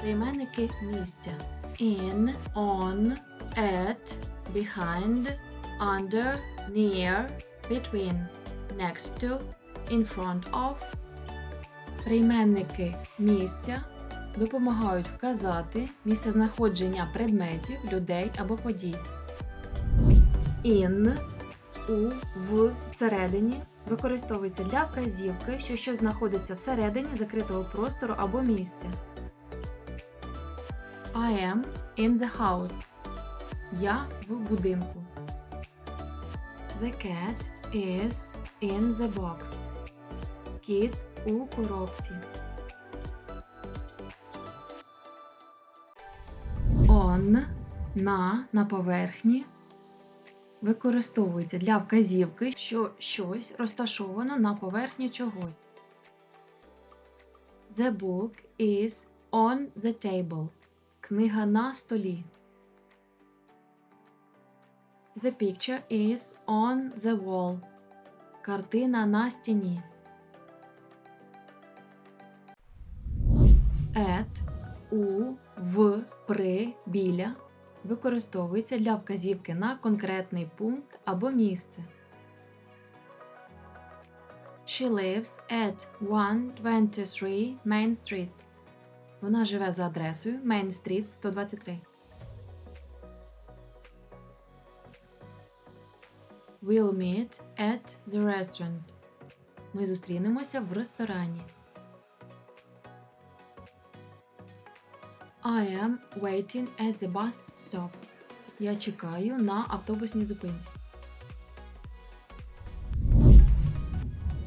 Прийменники місця. In, on, at, behind, under, near, between, next to, in front of. Прийменники місця допомагають вказати місце знаходження предметів, людей або подій. In у в всередині використовується для вказівки, що щось знаходиться всередині закритого простору або місця. I am in the house. Я в будинку. The cat is in the box. Кіт у коробці. On на на поверхні використовується для вказівки, що щось розташовано на поверхні чогось. The book is on the table. Книга на столі. The picture is on the wall. Картина на стіні. At, у, в, при, біля використовується для вказівки на конкретний пункт або місце. She lives at 123 Main Street. Вона живе за адресою Main Street 123. We'll meet at the restaurant. Ми зустрінемося в ресторані. I am waiting at the bus stop. Я чекаю на автобусній зупинці.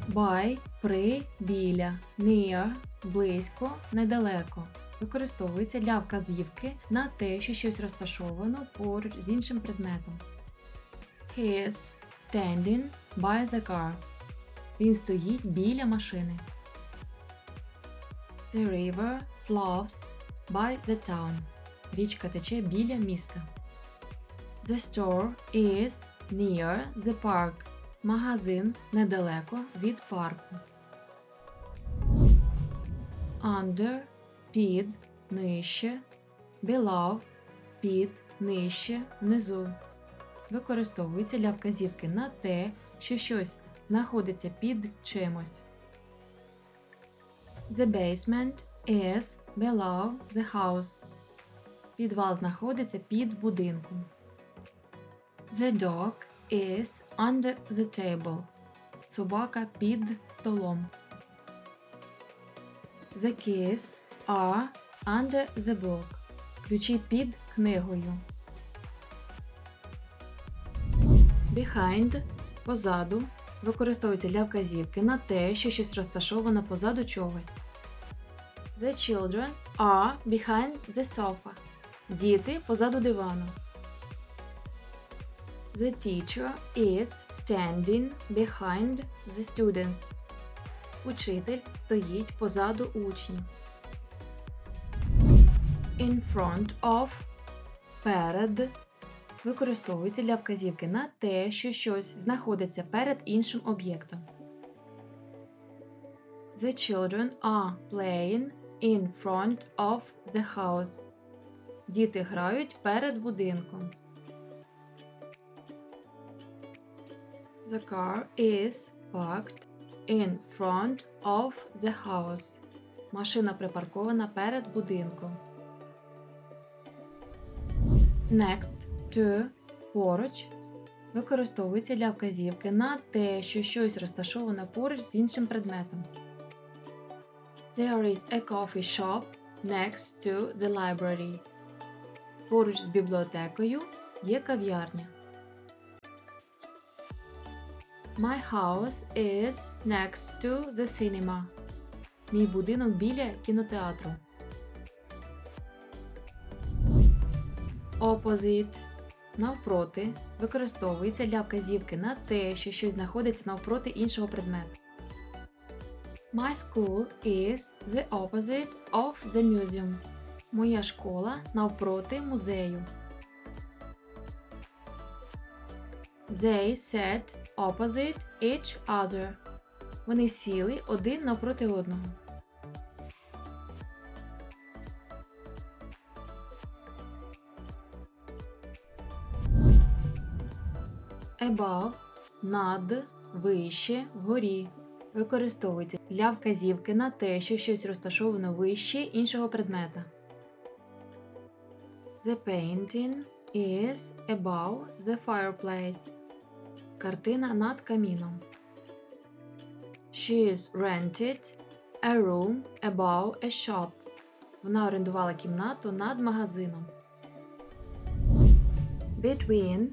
By при біля, near близько, недалеко. Використовується для вказівки на те, що щось розташовано поруч з іншим предметом. He is standing by the car. Він стоїть біля машини. The river flows by the town. Річка тече біля міста. The store is near the park. Магазин недалеко від парку. Under під нижче. Below під нижче внизу. Використовується для вказівки на те, що щось знаходиться під чимось. The basement is below the house. Підвал знаходиться під будинком. The dog is under the table. Собака під столом. The keys are under the book. Ключі під книгою. Behind позаду використовується для вказівки на те, що щось розташовано позаду чогось. The children are behind the sofa. Діти позаду дивану. The teacher is standing behind the students. Учитель стоїть позаду учнів. In front of перед використовується для вказівки на те, що щось знаходиться перед іншим об'єктом. The children are playing in front of the house. Діти грають перед будинком. The car is parked in front of the house. Машина припаркована перед будинком. Next to поруч використовується для вказівки на те, що щось розташовано поруч з іншим предметом. There is a coffee shop next to the library. Поруч з бібліотекою є кав'ярня. My house is next to the cinema. Мій будинок біля кінотеатру. Opposite навпроти використовується для вказівки на те, що щось знаходиться навпроти іншого предмету. My school is the opposite of the museum. Моя школа навпроти музею. They sat opposite each other. Вони сіли один напроти одного. Above над вище вгорі використовується для вказівки на те, що щось розташовано вище іншого предмета. The painting is above the fireplace. Картина над каміном. She is rented a room above a shop. Вона орендувала кімнату над магазином. Between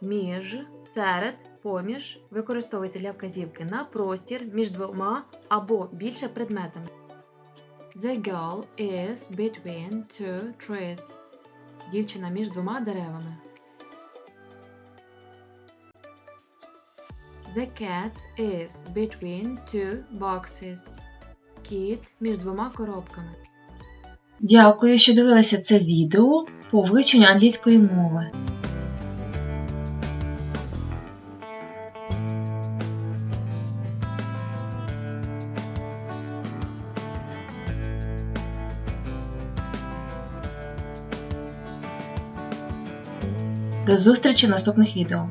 між, серед, поміж використовується для вказівки на простір між двома або більше предметами. The girl is between two trees. Дівчина між двома деревами. The cat is between two boxes. Кіт між двома коробками. Дякую, що дивилися це відео по вивченню англійської мови. До зустрічі в наступних відео.